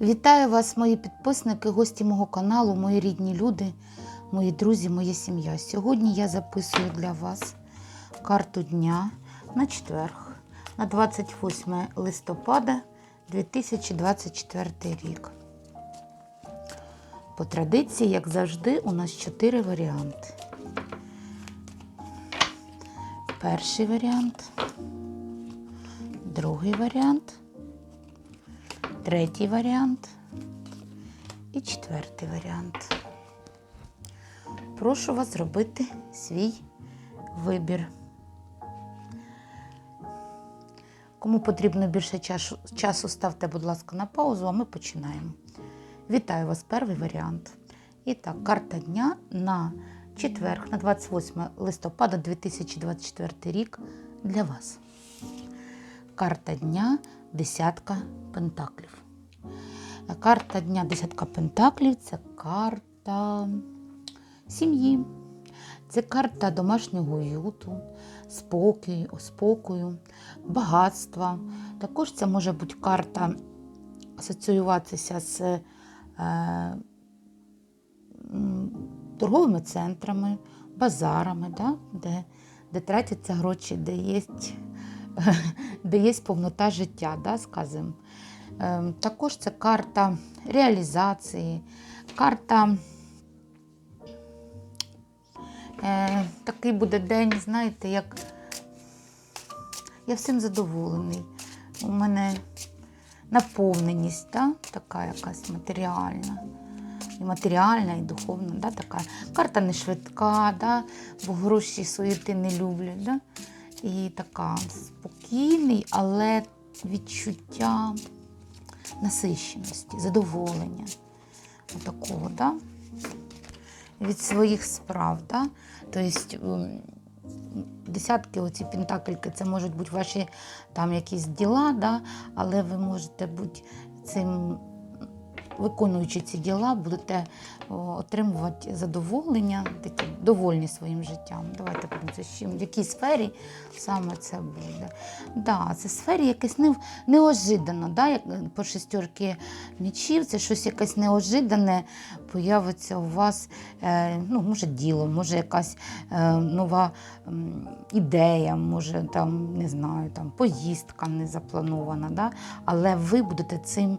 Вітаю вас, мої підписники, гості мого каналу, мої рідні люди, мої друзі, моя сім'я. Сьогодні я записую для вас карту дня на четверг, на 28 листопада 2024 рік. По традиції, як завжди, у нас чотири варіанти. Перший варіант, другий варіант третій варіант і четвертий варіант. Прошу вас зробити свій вибір. Кому потрібно більше часу, ставте, будь ласка, на паузу, а ми починаємо. Вітаю вас, перший варіант. І так, карта дня на четверг, на 28 листопада 2024 рік для вас. Карта дня десятка пентаклів. Карта дня десятка пентаклів це карта сім'ї. Це карта домашнього уюту, спокою, спокою, багатства. Також це може бути карта асоціюватися з е, торговими центрами, базарами, да? де, де тратяться гроші, де є де є повнота життя, да, скажімо. Е, Також це карта реалізації, карта. Е, такий буде день, знаєте, як я всім задоволений. У мене наповненість, да? така якась матеріальна. І матеріальна, і духовна, да? така. Карта не швидка, да? бо гроші суєти не люблять. Да? І така спокійний, але відчуття насищеності, задоволення. Отакого, да? від своїх справ. Да? Тобто ем, десятки оці пентакльки це можуть бути ваші там якісь діла, да? але ви можете бути цим. Виконуючи ці діла, будете отримувати задоволення, такі довольні своїм життям. Давайте подивимося, в якій сфері саме це буде. Да, це сфері якесь не, неожиданно, да, як по шестерки мічів, це щось якесь неожидане появиться у вас, е, ну, може, діло, може якась е, нова ідея, може там, не знаю, там поїздка не запланована, да? але ви будете цим.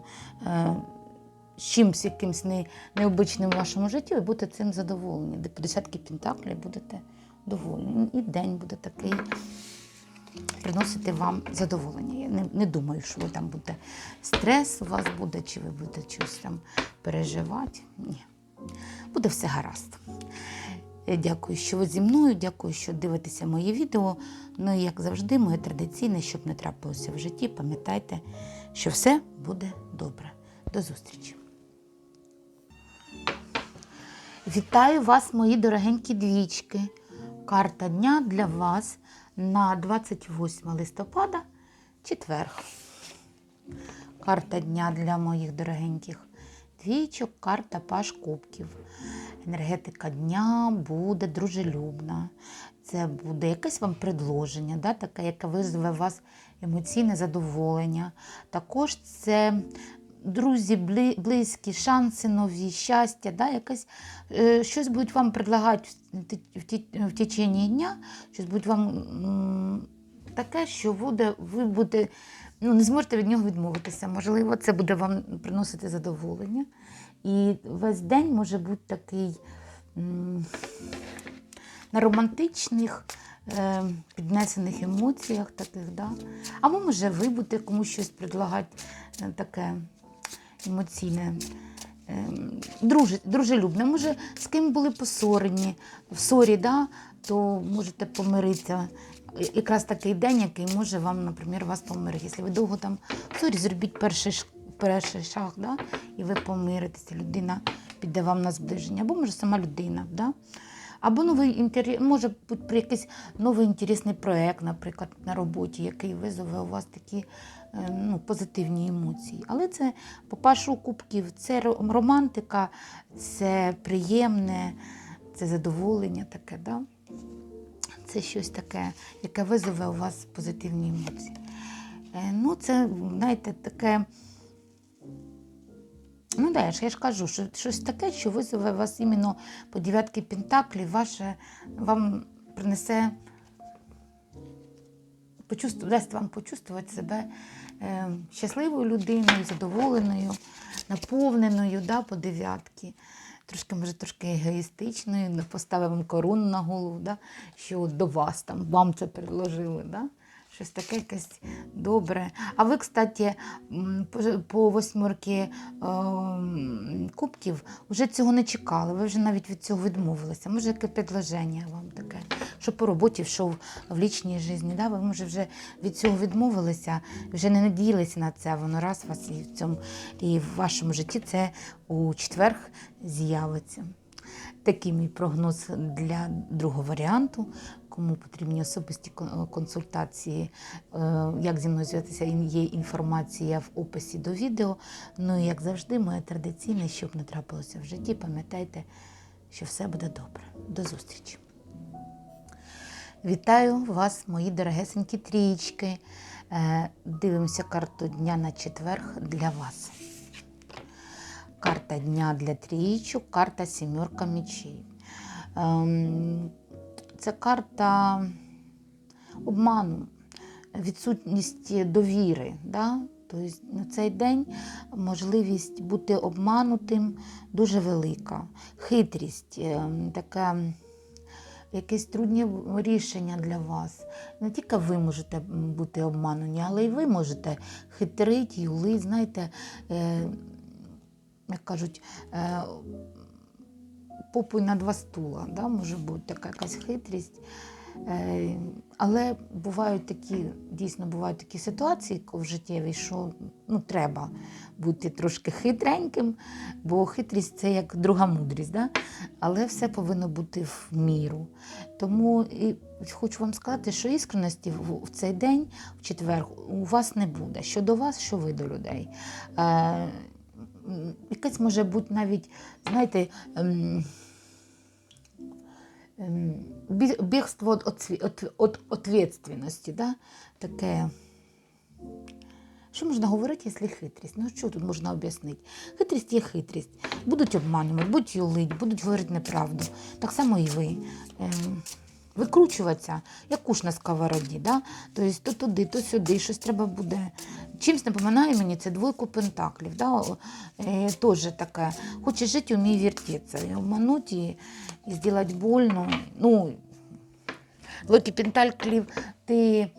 Чимось якимось не, необичним в вашому житті, ви будете цим задоволені. Де по десятки пентаклів будете довольні. І день буде такий приносити вам задоволення. Я не, не думаю, що ви там буде стрес у вас буде, чи ви будете щось там переживати. Ні. Буде все гаразд. Е, Дякую, що ви зі мною, дякую, що дивитеся мої відео. Ну і як завжди, моє традиційне, щоб не трапилося в житті, пам'ятайте, що все буде добре. До зустрічі! Вітаю вас, мої дорогенькі двічки. Карта дня для вас на 28 листопада, четверг. Карта дня для моїх дорогеньких двічок, карта Паш Кубків. Енергетика дня буде дружелюбна. Це буде якесь вам предложення, да, таке, яке визве у вас емоційне задоволення. Також це друзі, близькі, шанси нові, щастя, да, якесь, е, щось будуть вам предлагати в, течение дня, щось будуть вам таке, що буде, ви будете, ну, не зможете від нього відмовитися. Можливо, це буде вам приносити задоволення. І весь день може бути такий на романтичних. е, Піднесених емоціях таких, да? або може ви будете комусь щось предлагати е, таке емоційне, ем, дружелюбне. Може, з ким були посорені, в ссорі, да, то можете помиритися. Якраз такий день, який може вам, наприклад, вас помирити. Якщо ви довго там в ссорі, зробіть перший, перший шаг, да, і ви помиритеся, людина піде вам на зближення, або може сама людина. Да? Або новий інтері... може бути якийсь новий інтересний проєкт, наприклад, на роботі, який визове у вас такі ну, позитивні емоції. Але це, по першу кубків, це романтика, це приємне, це задоволення таке. Да? Це щось таке, яке визове у вас позитивні емоції. Е, Ну, це, знаєте, таке Ну, да, я ж, кажу, що щось таке, що визове вас іменно по дев'ятки Пентаклів, ваше вам принесе дасть вам почувствувати себе е, щасливою людиною, задоволеною, наповненою да, по дев'ятки. Трошки, може, трошки егоїстичною, поставив вам корону на голову, да, що до вас там, вам це предложили. Да? Щось таке якесь добре. А ви, кстати, по- восьмерки ем, кубків вже цього не чекали. Ви вже навіть від цього відмовилися. Може, яке предложення вам таке, що по роботі йшов в лічній житті, да? ви може вже від цього відмовилися, вже не надіялися на це. Воно раз вас і в цьому і в вашому житті це у четверг з'явиться. Такий мій прогноз для другого варіанту. Кому потрібні особисті консультації, е, як зі мною зв'язатися, є інформація в описі до відео. Ну і як завжди, моє традиційне, щоб не трапилося в житті, пам'ятайте, що все буде добре. До зустрічі! Вітаю вас, мої дорогесенькі трічки. Е, Дивимося карту дня на четверг для вас. Карта дня для трійчок, карта сімерка мечей. Ем, Це карта обману, відсутність довіри. Да? Тобто на цей день можливість бути обманутим дуже велика. Хитрість, ем, таке якесь трудні рішення для вас. Не тільки ви можете бути обманені, але й ви можете хитрити, юли, знаєте, е, як кажуть, е, попуй на два стула. Да? Може бути така якась хитрість. Е, але бувають такі, дійсно бувають такі ситуації в життєві, що ну, треба бути трошки хитреньким, бо хитрість це як друга мудрість. Да? Але все повинно бути в міру. Тому і хочу вам сказати, що іскреності в, цей день, в четвер, у вас не буде. Що до вас, що ви до людей. Е, м, якесь може бути навіть, знаєте, ем, бігство від ответственності, да? таке. Що можна говорити, якщо хитрість? Ну що тут можна об'яснити? Хитрість є хитрість. Будуть обманювати, будуть юлить, будуть говорити неправду. Так само і ви. Викручуватися, як куш на сковороді. Да? Тобто то туди, то сюди, щось треба буде. Чимсь напоминає мені це двойку пентаклів. Да? Е, теж таке. Хоче жити, вміє вертеться. І обмануть і, і зробити больно. Ну, Двойки пентаклів ти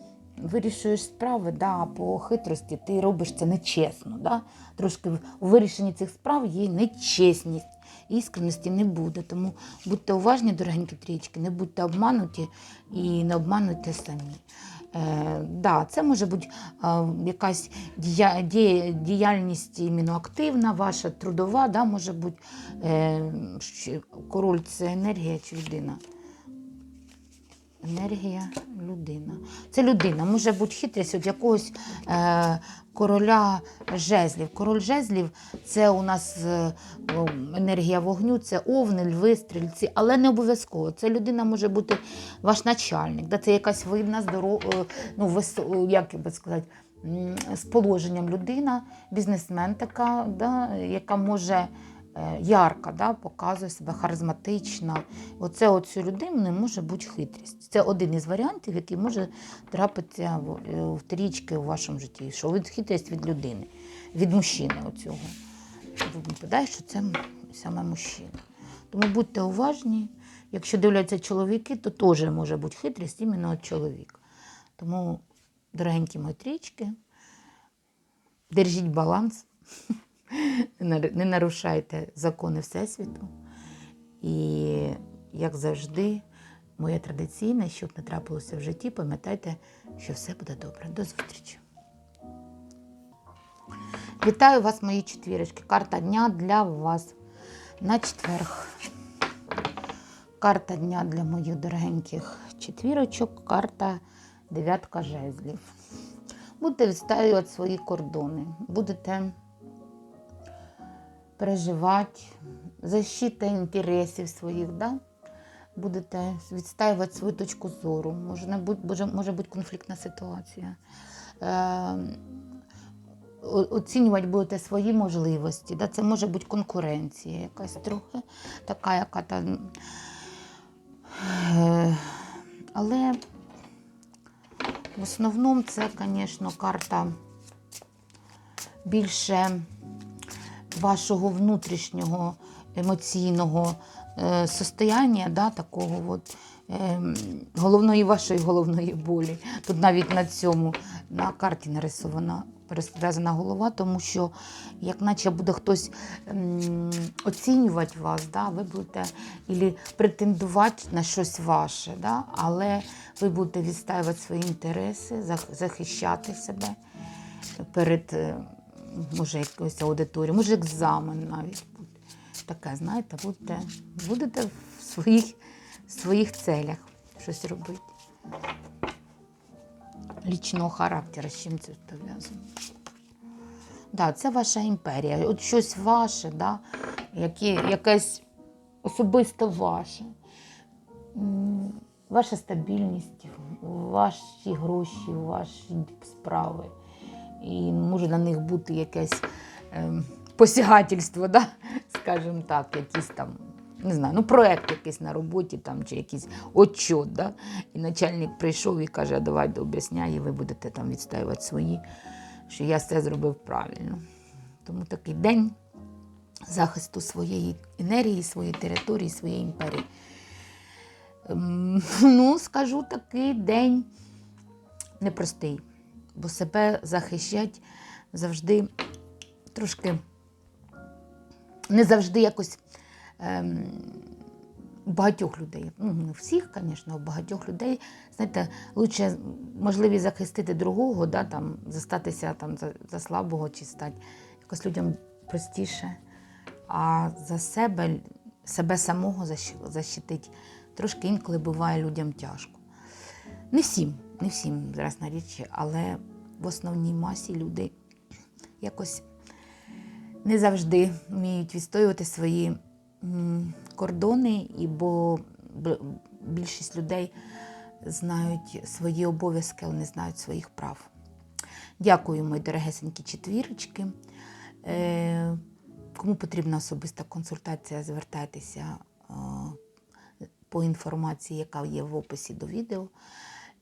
вирішуєш справи, да, по хитрості ти робиш це нечесно. Да? Трошки у вирішенні цих справ є нечесність. Іскреності не буде. Тому будьте уважні, дорогенькі трічки, не будьте обмануті і не обмануйте самі. Е, да, це може бути е, якась дія, дія- діяльність іменно активна, ваша трудова, да, може бути е, король це енергія чи людина. Енергія людина. Це людина. Може бути хитрість від якогось е, короля жезлів. Король жезлів це у нас е, енергія вогню, це овни, льви, стрільці, але не обов'язково. Це людина може бути ваш начальник. Да? Це якась видна, здорова, ну, вис- як би сказати, з положенням людина, бізнесмен така, да? яка може е, ярка, да, показує себе харизматична. Оце оцю людину не може бути хитрість. Це один із варіантів, який може трапитися в, е, в трічки у вашому житті. Що від хитрість від людини, від мужчини оцього. Випадає, що це саме мужчина. Тому будьте уважні. Якщо дивляться чоловіки, то теж може бути хитрість іменно від. Тому, дорогенькі мої трічки, держіть баланс, не нарушайте закони Всесвіту. І, як завжди, моє традиційне, щоб не трапилося в житті, пам'ятайте, що все буде добре. До зустрічі. Вітаю вас, мої четвірочки. Карта дня для вас на четверг. Карта дня для моїх дорогеньких четвірочок, карта дев'ятка жезлів. Будете відстоювати свої кордони, будете переживати, защита інтересів своїх, да? будете відстаювати свою точку зору. Може, бути, може, бути конфліктна ситуація. Е, оцінювати будете свої можливості. Да? Це може бути конкуренція якась трохи, така, яка там. Е, Але в основному це, звісно, карта більше вашого внутрішнього емоційного е, состояння, да, такого от, ем, головної вашої головної болі. Тут навіть на цьому на карті нарисована перев'язана голова, тому що як наче буде хтось ем, оцінювати вас, да, ви будете ілі претендувати на щось ваше, да, але ви будете відстаювати свої інтереси, захищати себе перед е, може якоюсь аудиторією, може екзамен навіть буде. Таке, знаєте, будете, будете в своїх, своїх целях щось робити. Лічного характеру, з чим це пов'язано. Да, це ваша імперія. От щось ваше, да, яке, якесь особисто ваше. Ваша стабільність, ваші гроші, ваші справи. І може на них бути якесь ем, посягательство, да? скажімо так, якісь там, не знаю, ну проект якийсь на роботі там, чи якийсь отчет. Да? І начальник прийшов і каже, «А давай об'ясняй, і ви будете там відстоювати свої, що я все зробив правильно. Тому такий день захисту своєї енергії, своєї території, своєї імперії. Ем, Ну, скажу, такий день непростий, бо себе захищать завжди трошки не завжди якось ем, у багатьох людей. Ну, не всіх, звісно, у багатьох людей, знаєте, лучше можливість захистити другого, да, там, застатися там, за, за слабого чи стати якось людям простіше. А за себе, себе самого защ- защитить трошки інколи буває людям тяжко. Не всім, не всім зараз на річі, але в основній масі люди якось не завжди вміють відстоювати свої кордони, і бо більшість людей знають свої обов'язки, але не знають своїх прав. Дякую, мої дорогесенькі четвірочки. Е, кому потрібна особиста консультація, звертайтеся е, по інформації, яка є в описі до відео.